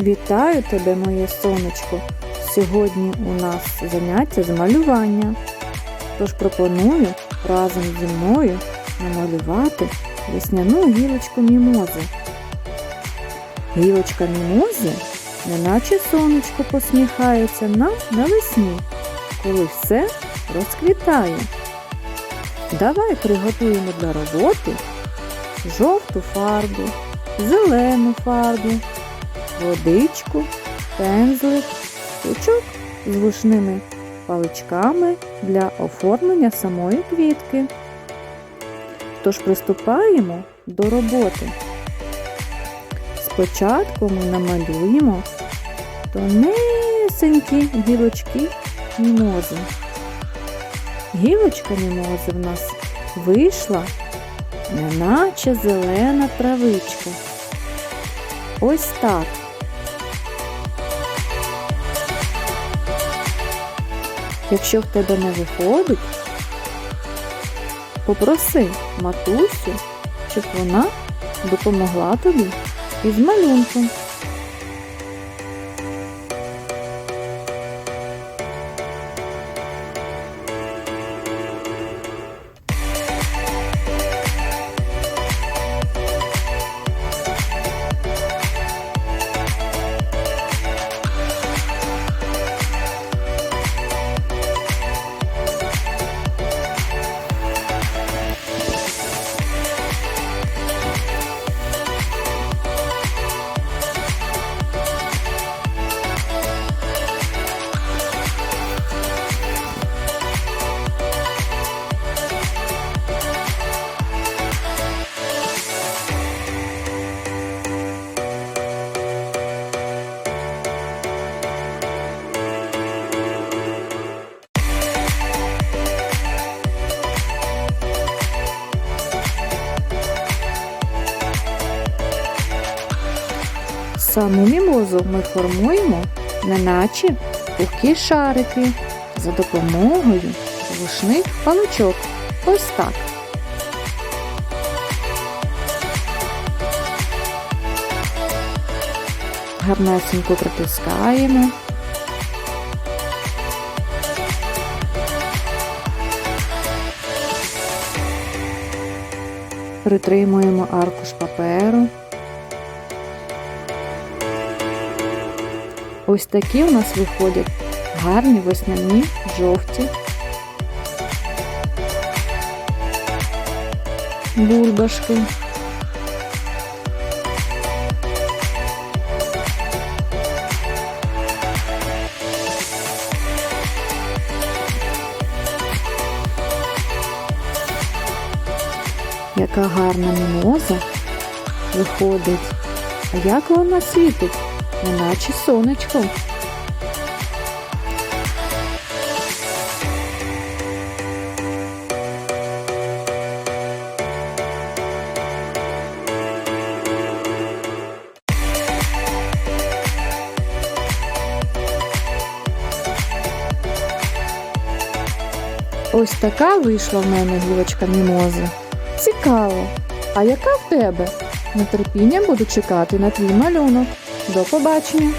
Вітаю тебе, моє сонечко! Сьогодні у нас заняття з малювання. Тож пропоную разом зі мною намалювати весняну гілочку мімози. Гілочка мімози, неначе сонечко посміхається нам навесні, коли все розквітає. Давай приготуємо для роботи жовту фарбу, зелену фарбу, водичку, пензлик, пучок з вушними паличками для оформлення самої квітки. Тож приступаємо до роботи. Спочатку ми намалюємо тонесенькі гілочки мімози. Гілочка мімози в нас вийшла, неначе зелена травичка. Ось так. Якщо в тебе не виходить, попроси матусю, щоб вона допомогла тобі із малюнком. Саму мімозу ми формуємо, неначе пухкі шарики за допомогою вушних паличок. Ось так. Гарнесенько притискаємо. Притримуємо аркуш паперу. Ось такі у нас виходять гарні весняні жовті бульбашки. Яка гарна мімоза виходить. А як вона світить? Неначе сонечко. Ось така вийшла в мене гілочка мімози. Цікаво. А яка в тебе? Нетерпінням буду чекати на твій малюнок. До побачення!